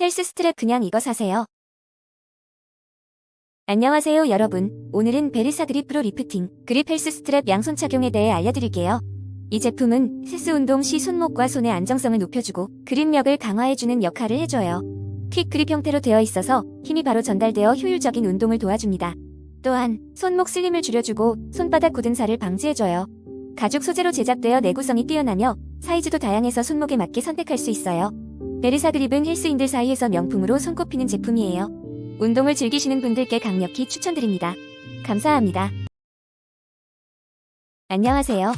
헬스 스트랩 그냥 이거 사세요. 안녕하세요 여러분. 오늘은 베르사 그립 프로 리프팅 그립 헬스 스트랩 양손 착용에 대해 알려드릴게요. 이 제품은 헬스 운동 시 손목과 손의 안정성을 높여주고 그립력을 강화해주는 역할을 해줘요. 퀵 그립 형태로 되어 있어서 힘이 바로 전달되어 효율적인 운동을 도와줍니다. 또한 손목 슬림을 줄여주고 손바닥 굳은 살을 방지해줘요. 가죽 소재로 제작되어 내구성이 뛰어나며 사이즈도 다양해서 손목에 맞게 선택할 수 있어요. 베르사 그립은 헬스인들 사이에서 명품으로 손꼽히는 제품이에요. 운동을 즐기시는 분들께 강력히 추천드립니다. 감사합니다. 안녕하세요.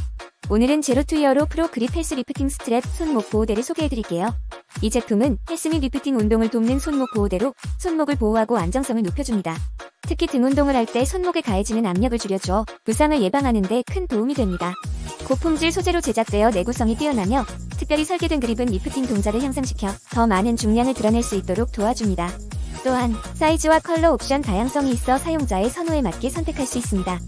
오늘은 제로투이어로 프로 그립 헬스 리프팅 스트랩 손목 보호대를 소개해드릴게요. 이 제품은 헬스 및 리프팅 운동을 돕는 손목 보호대로 손목을 보호하고 안정성을 높여줍니다. 특히 등 운동을 할 때 손목에 가해지는 압력을 줄여줘 부상을 예방하는 데 큰 도움이 됩니다. 고품질 소재로 제작되어 내구성이 뛰어나며 특별히 설계된 그립은 리프팅 동작을 향상시켜 더 많은 중량을 드러낼 수 있도록 도와줍니다. 또한 사이즈와 컬러 옵션 다양성이 있어 사용자의 선호에 맞게 선택할 수 있습니다.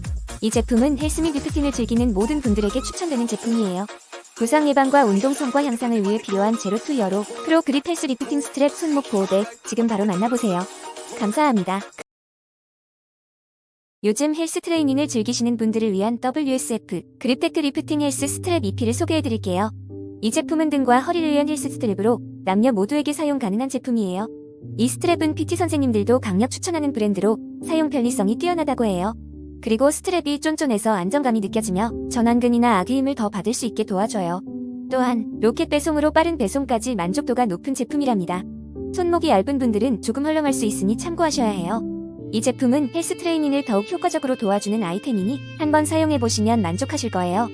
이 제품은 헬스 및 리프팅을 즐기는 모든 분들에게 추천되는 제품이에요. 부상 예방과 운동 성과 향상을 위해 필요한 제로 투 이어로 프로 그립 헬스 리프팅 스트랩 손목 보호대 지금 바로 만나보세요. 감사합니다. 요즘 헬스 트레이닝을 즐기시는 분들을 위한 WSF 그립테크 리프팅 헬스 스트랩 EP를 소개해드릴게요. 이 제품은 등과 허리를 위한 헬스 스트랩으로 남녀 모두에게 사용 가능한 제품이에요. 이 스트랩은 PT 선생님들도 강력 추천하는 브랜드로 사용 편리성이 뛰어나다고 해요. 그리고 스트랩이 쫀쫀해서 안정감이 느껴지며 전완근이나 아기 힘을 더 받을 수 있게 도와줘요. 또한 로켓 배송으로 빠른 배송까지 만족도가 높은 제품이랍니다. 손목이 얇은 분들은 조금 헐렁할 수 있으니 참고하셔야 해요. 이 제품은 헬스 트레이닝을 더욱 효과적으로 도와주는 아이템이니 한번 사용해보시면 만족하실 거예요.